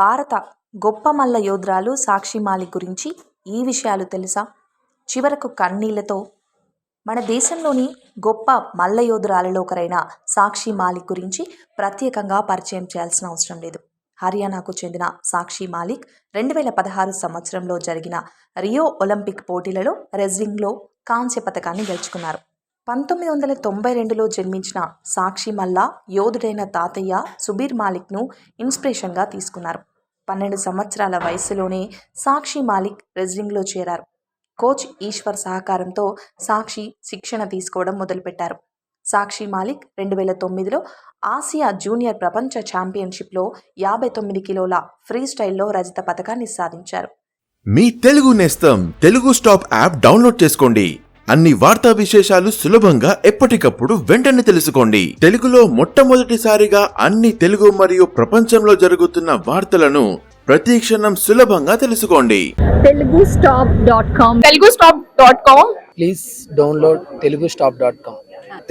భారత గొప్ప మల్ల యోధురాలు సాక్షి మాలిక్ గురించి ఈ విషయాలు తెలుసా? చివరకు కన్నీళ్ళతో మన దేశంలోని గొప్ప మల్ల యోధురాలలో ఒకరైన సాక్షి మాలిక్ గురించి ప్రత్యేకంగా పరిచయం చేయాల్సిన అవసరం లేదు. హర్యానాకు చెందిన సాక్షి మాలిక్ రెండు వేల పదహారు సంవత్సరంలో జరిగిన రియో ఒలింపిక్ పోటీలలో రెజ్లింగ్లో కాంస్య పథకాన్ని గెలుచుకున్నారు. పంతొమ్మిది వందల తొంభై రెండులో జన్మించిన సాక్షి మల్లా యోధుడైన తాతయ్య సుబీర్ మాలిక్ను ఇన్స్పిరేషన్గా తీసుకున్నారు. పన్నెండు సంవత్సరాల వయసులోనే సాక్షి మాలిక్ రెజ్లింగ్లో చేరారు. కోచ్ ఈశ్వర్ సహకారంతో సాక్షి శిక్షణ తీసుకోవడం మొదలుపెట్టారు. సాక్షి మాలిక్ రెండు వేల తొమ్మిదిలో ఆసియా జూనియర్ ప్రపంచ ఛాంపియన్షిప్లో యాభై తొమ్మిది కిలోల ఫ్రీ స్టైల్లో రజత పథకాన్ని సాధించారు. మీ తెలుగు నేస్తం తెలుగు స్టాప్ యాప్ డౌన్లోడ్ చేసుకోండి. అన్ని వార్తా విశేషాలు సులభంగా ఎప్పటికప్పుడు వెంటనే తెలుసుకోండి. తెలుగులో మొట్టమొదటిసారిగా అన్ని తెలుగు మరియు ప్రపంచంలో జరుగుతున్న వార్తలను ప్రతి క్షణం సులభంగా తెలుసుకోండి. Telugu stop dot com. Telugu stop dot com. Please download Telugu stop dot com.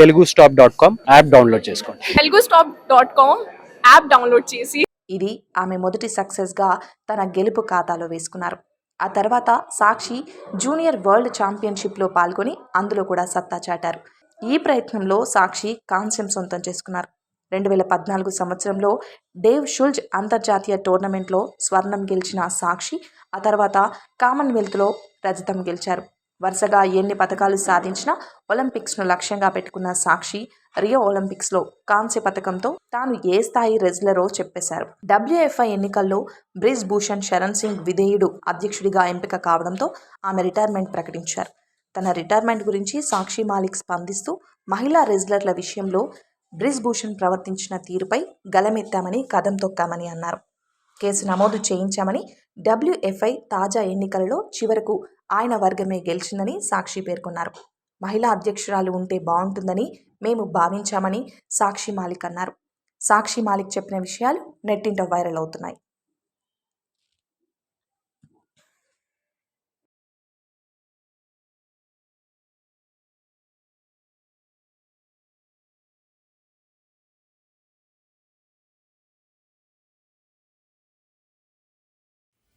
Telugu stop dot com app download చేసుకోండి. Telugu stop dot com app download చేసి. ఇది ఆమె మొదటి సక్సెస్గా తన గెలుపు ఖాతాలో వేసుకున్నారు. ఆ తర్వాత సాక్షి జూనియర్ వరల్డ్ ఛాంపియన్షిప్లో పాల్గొని అందులో కూడా సత్తా చాటారు. ఈ ప్రయత్నంలో సాక్షి కాంస్యం సొంతం చేసుకున్నారు. రెండు వేల పద్నాలుగు సంవత్సరంలో డేవ్ షుల్జ్ అంతర్జాతీయ టోర్నమెంట్లో స్వర్ణం గెలిచిన సాక్షి ఆ తర్వాత కామన్వెల్త్లో రజతం గెలిచారు. వరుసగా ఎన్ని పథకాలు సాధించినా ఒలింపిక్స్ను లక్ష్యంగా పెట్టుకున్న సాక్షి రియో ఒలింపిక్స్లో కాంస్య పథకంతో తాను ఏ స్థాయి రెజ్లరో చెప్పేశారు. డబ్ల్యూఎఫ్ఐ ఎన్నికల్లో బ్రిజ్ భూషణ్ శరణ్ సింగ్ విధేయుడు అధ్యక్షుడిగా ఎంపిక కావడంతో ఆమె రిటైర్మెంట్ ప్రకటించారు. తన రిటైర్మెంట్ గురించి సాక్షి మాలిక్ స్పందిస్తూ మహిళా రెజ్లర్ల విషయంలో బ్రిజ్ భూషణ్ ప్రవర్తించిన తీరుపై గలమెత్తామని కథం తొక్కామని అన్నారు. కేసు నమోదు చేయించామని డబ్ల్యూఎఫ్ఐ తాజా ఎన్నికలలో చివరకు ఆయన వర్గమే గెలిచిందని సాక్షి పేర్కొన్నారు. మహిళా అధ్యక్షురాలు ఉంటే బాగుంటుందని మేము భావించామని సాక్షి మాలిక్ అన్నారు. సాక్షి మాలిక్ చెప్పిన విషయాలు నెట్టింట వైరల్ అవుతున్నాయి.